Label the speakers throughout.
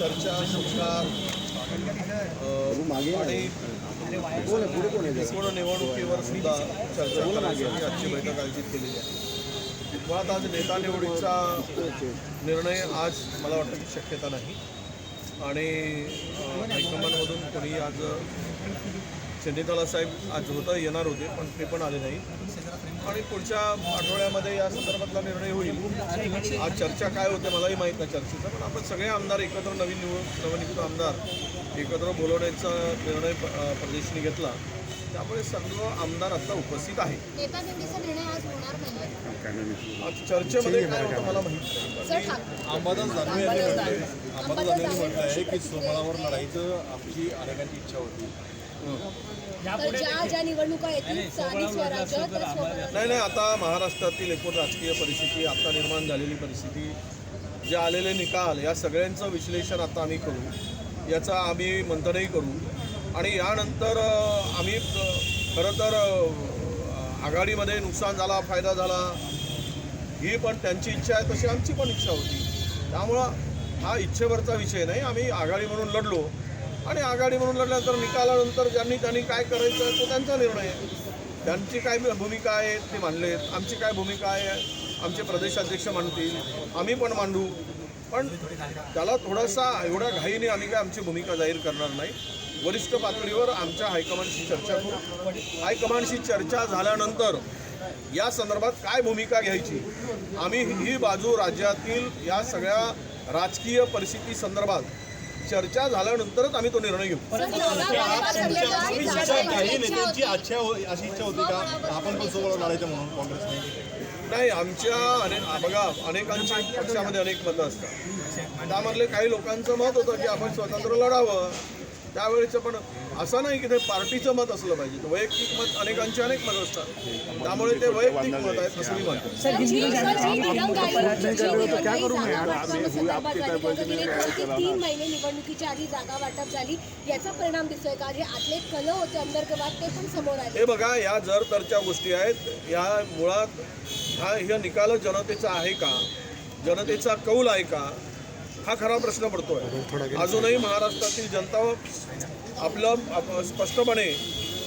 Speaker 1: चर्चा सरकार आणि पूर्ण निवडणुकीवर सुद्धा चर्चा करण्यासाठी आजची बैठक आयोजित केलेली आहे. मुळात आज नेता निवडीचा निर्णय आज मला वाटतं की शक्यता नाही. आणि हायकमांडमधून कोणी आज चंदीताला साहेब आज होतं येणार होते पण ते पण आले नाही. आणि पुढच्या आठवड्यामध्ये या संदर्भातला निर्णय होईल. आज चर्चा काय होते मलाही माहीत नाही चर्चेचं पण आपण सगळे आमदार एकत्र नवीन निवड नवनियुक्त आमदार एकत्र बोलवण्याचा निर्णय प्रदेशने घेतला. त्यामुळे सर्व आमदार आता उपस्थित
Speaker 2: निर्णय आज होणार नाही
Speaker 1: आज चर्चेमध्ये काय होतं मला माहीत
Speaker 3: अंबादास दानवे यांनी
Speaker 2: दानवे.
Speaker 3: अंबादास दानवे म्हटलं आहे की सोमळावर लढायचं आमची अनेकांची इच्छा होती.
Speaker 2: तर ज्या ज्या निवडणुका येतील स्थानिक स्वराज्य तर स्वराज्य
Speaker 1: नाही नाही आता महाराष्ट्रातील एकूण राजकीय परिस्थिती आता निर्माण झालेली परिस्थिती जे आलेले निकाल या सगळ्यांचं विश्लेषण आता आम्ही करू. याचा आम्ही मंथनही करू. आणि यानंतर आम्ही खरं तर आघाडीमध्ये नुकसान झाला फायदा झाला. ही पण त्यांची इच्छा आहे तशी आमची पण इच्छा होती. त्यामुळं हा इच्छेवरचा विषय नाही. आम्ही आघाडी म्हणून लढलो. आणि आघाडी म्हणून लढल्यानंतर निकालानंतर ज्यांनी त्यांनी काय करायचं आहे तो त्यांचा निर्णय आहे. त्यांची काय भूमिका आहे ते मांडलेत. आमची काय भूमिका आहे आमचे प्रदेशाध्यक्ष मांडतील. आम्ही पण मांडू. पण त्याला थोडासा एवढ्या घाईने आम्ही काय आमची भूमिका जाहीर करणार नाही. वरिष्ठ पातळीवर आमच्या हायकमांडशी चर्चा करू. हायकमांडशी चर्चा झाल्यानंतर या संदर्भात काय भूमिका घ्यायची? आम्ही ही बाजू राज्यातील या सगळ्या राजकीय परिस्थिती संदर्भात चर्चा झाल्यानंतरच आम्ही तो निर्णय घेऊ.
Speaker 3: काही नेत्यांची इच्छा हो- अशी इच्छा होती का? आपण पण सोबत लढायचं म्हणून काँग्रेसने.
Speaker 1: नाही आमच्या अनेक बघा अनेकांच्या पक्षामध्ये अनेक मतं असतात. त्यामधले काही लोकांचं मत होतं की आपण स्वतंत्र लढावं. त्यावेळेचं पण असं नाही की ते पार्टीचं मत असलं पाहिजे. वैयक्तिक मत अनेकांचे अनेक मत असतात. त्यामुळे ते वैयक्तिक मत आहे असं मी म्हणतो.
Speaker 2: तीन महिने निवडणुकीच्या आधी जागा वाटप झाली. याचा परिणाम दिसतोय का? जे आतले कल होते अंतर्गत ते पण समोर आले.
Speaker 1: हे बघा या जर तरच्या गोष्टी आहेत या मुळात हा हे निकाल जनतेचा आहे का? जनतेचा कौल आहे का? हा खरा प्रश्न पडतोय. अजूनही महाराष्ट्रातील जनता आपलं स्पष्टपणे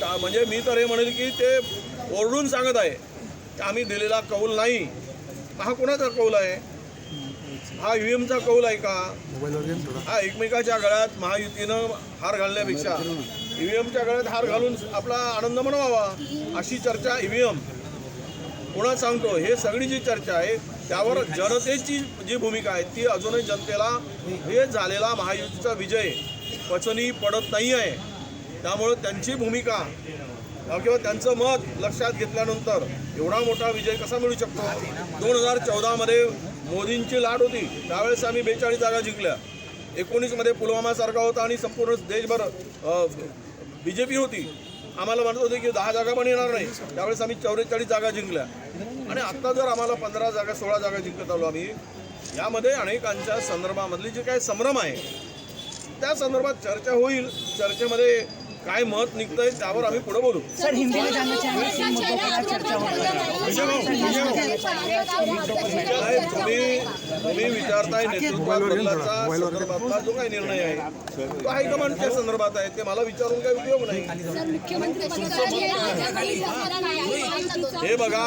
Speaker 1: का- म्हणजे मी तर हे म्हणेल की ते ओरडून सांगत आहे की आम्ही दिलेला कौल नाही. हा कोणाचा कौल आहे? हा यू एमचा कौल आहे का? हा एकमेकाच्या गळ्यात महायुतीनं हार घालण्यापेक्षा ईव्हीएमच्या गळ्यात हार घालून आपला आनंद मनवावा अशी चर्चा ईव्हीएम. पुन्हा सांगतो? हे सगळी जी चर्चा आहे त्यावर जनतेची जी भूमिका आहे ती अजूनही जनतेला हे झालेला महायुतीचा विजय पचनी पडत नाही आहे त्यामुळं त्यांची भूमिका किंवा त्यांचं मत लक्षात घेतल्यानंतर एवढा मोठा विजय कसा मिळू शकतो? दोन हजार चौदामध्ये मोदींची लाट होती. त्यावेळेस आम्ही बेचाळीस जागा जिंकल्या. एकोणीसमध्ये पुलवामासारखा होता आणि संपूर्ण देशभर बी जे पी होती. आम्हाला म्हणत होते की दहा जागा पण येणार नाही. त्यावेळेस आम्ही चौवेचाळीस जागा जिंकल्या. आणि आत्ता जर आम्हाला पंधरा जागा सोळा जागा जिंकत आलो आम्ही यामध्ये अनेकांच्या संदर्भामधली जे काही संभ्रम आहे त्या संदर्भात चर्चा होईल. चर्चेमध्ये काय मत निघतंय त्यावर आम्ही पुढे बोलू.
Speaker 4: सर हिंदी में जानना चाहेंगे कि मुद्दों पर आज चर्चा हो रही
Speaker 1: नाही, तुम्ही तुम्ही विचारताय नेतृत्वात बदलाचा संदर्भातला जो काही निर्णय आहे तो हायकमांडच्या संदर्भात आहे. ते मला विचारून काही उपयोग नाही.
Speaker 2: सर मुख्यमंत्री
Speaker 1: हे बघा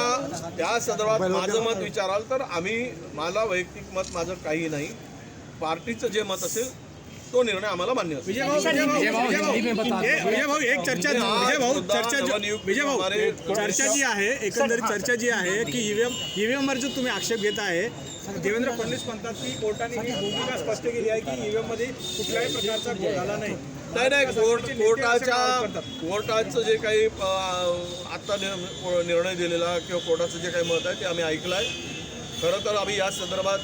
Speaker 1: त्या संदर्भात माझं मत विचाराल तर आम्ही मला वैयक्तिक मत माझं काही नाही. पार्टीचं जे मत असेल तो निर्णय आम्हाला मान्य असेल.
Speaker 5: विजय भाऊ एक चर्चा विजय भाऊ चर्चा जी- विजय भाऊ चर्चा जी आहे एकंदरीत चर्चा जी आहे की ईव्हीएम ईव्हीएम वर जो तुम्ही आक्षेप घेत आहे देवेंद्र फडणवीस म्हणतात की कोर्टाने ही भूमिका स्पष्ट केली आहे की ईव्हीएममध्ये कुठल्याही प्रकारचा झाला नाही.
Speaker 1: नाही नाही कोर्ट कोर्टाच्या कोर्टाचं जे काही आत्ता निर्णय दिलेला किंवा कोर्टाचं जे काही मत आहे ते आम्ही ऐकलं आहे खरं तर आम्ही या संदर्भात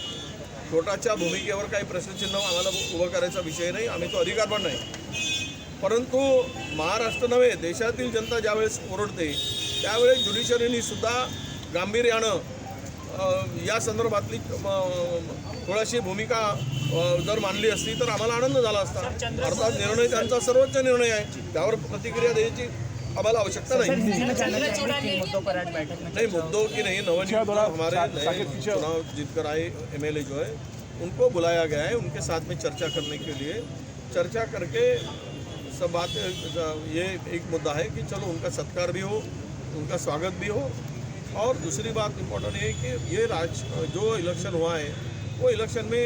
Speaker 1: कोर्टाच्या भूमिकेवर काही प्रश्नचिन्ह आम्हाला उभं करायचा विषय नाही आम्ही तो अधिकार पण नाही. परंतु महाराष्ट्र नव्हे देशातील जनता ज्यावेळेस ओरडते त्यावेळेस ज्युडिशरीनी सुद्धा गांभीर्यानं या संदर्भातली थोडीशी भूमिका जर मांडली असती तर आम्हाला आनंद झाला असता. अर्थात निर्णय त्यांचा सर्वोच्च निर्णय आहे. त्यावर प्रतिक्रिया द्यायची आम्हाला आवश्यकता नहीं. नहीं मुद्दों की नहीं नवनियुक्त हमारे नए चुनाव जीत कर आए एम जो है उनको बुलाया गया है उनके साथ में चर्चा करने के लिए। चर्चा करके सब बातें ये एक मुद्दा है कि चलो उनका सत्कार भी हो उनका स्वागत भी हो और दूसरी बात इम्पोर्टेंट ये है कि ये राज जो इलेक्शन हुआ है वो इलेक्शन में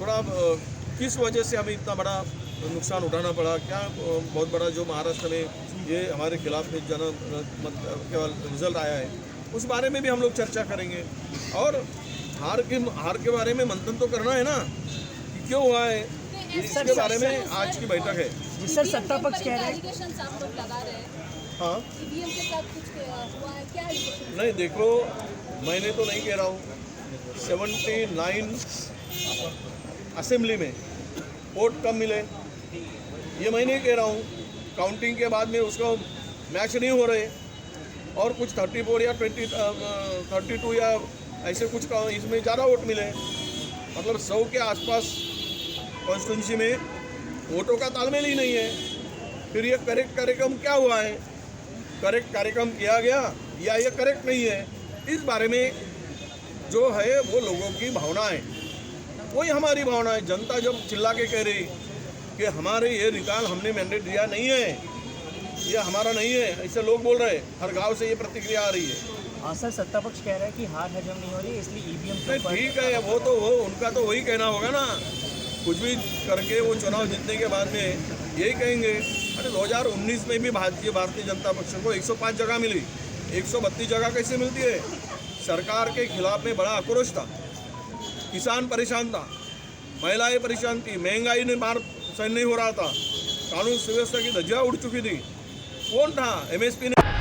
Speaker 1: थोड़ा किस वजह से हमें इतना बड़ा नुकसान उठाना पड़ा? क्या बहुत बड़ा जो महाराष्ट्र में ये हमारे खिलाफ में जन केवल रिज़ल्ट आया है उस बारे में भी हम लोग चर्चा करेंगे। और हार के हार के बारे में मंथन तो करना है ना कि क्यों हुआ है? इसके बारे में आज की बैठक है।
Speaker 4: सर सत्ता पक्ष कह रहे हैं।
Speaker 2: हैं।
Speaker 1: हाँ
Speaker 2: के साथ कुछ हुआ है? क्या
Speaker 1: नहीं देखो मैंने तो नहीं कह रहा हूँ। सेवेंटी नाइन असेंबली में वोट कम मिले? ये मैं नहीं कह रहा हूँ। काउंटिंग के बाद में उसको मैच नहीं हो रहे। और कुछ थर्टी फोर या ट्वेंटी थर्टी टू या ऐसे कुछ इसमें ज़्यादा वोट मिले। मतलब सौ के आसपास कॉन्स्टिट्यूंसी में वोटों का तालमेल ही नहीं है। फिर ये करेक्ट कार्यक्रम क्या हुआ है? करेक्ट कार्यक्रम किया गया या ये करेक्ट नहीं है इस बारे में जो है वो लोगों की भावना है वही हमारी भावना है। जनता जब चिल्ला के कह रही कि हमारे ये निकाल हमने मैंडेट दिया नहीं है ये हमारा नहीं है ऐसे लोग बोल रहे हैं। हर गाँव से ये प्रतिक्रिया आ रही है।
Speaker 4: हाँ सर सत्ता पक्ष कह रहा है कि हार हजम नहीं हो रही इसलिए ईवीएम ऊपर
Speaker 1: ठीक है वो तो वो उनका तो वही कहना होगा ना। कुछ भी करके वो चुनाव जीतने के बाद में यही कहेंगे। अरे 2019 में भी भारतीय भारतीय जनता पक्ष को 105 जगह मिली। 132 जगह कैसे मिलती है? सरकार के खिलाफ में बड़ा आक्रोश था। किसान परेशान था। महिलाएँ परेशान थी। महँगाई ने मार सहन नहीं हो रहा था। कानून सुव्यवस्था की धज्जियाँ उड़ चुकी थी। कौन था एमएसपी ने?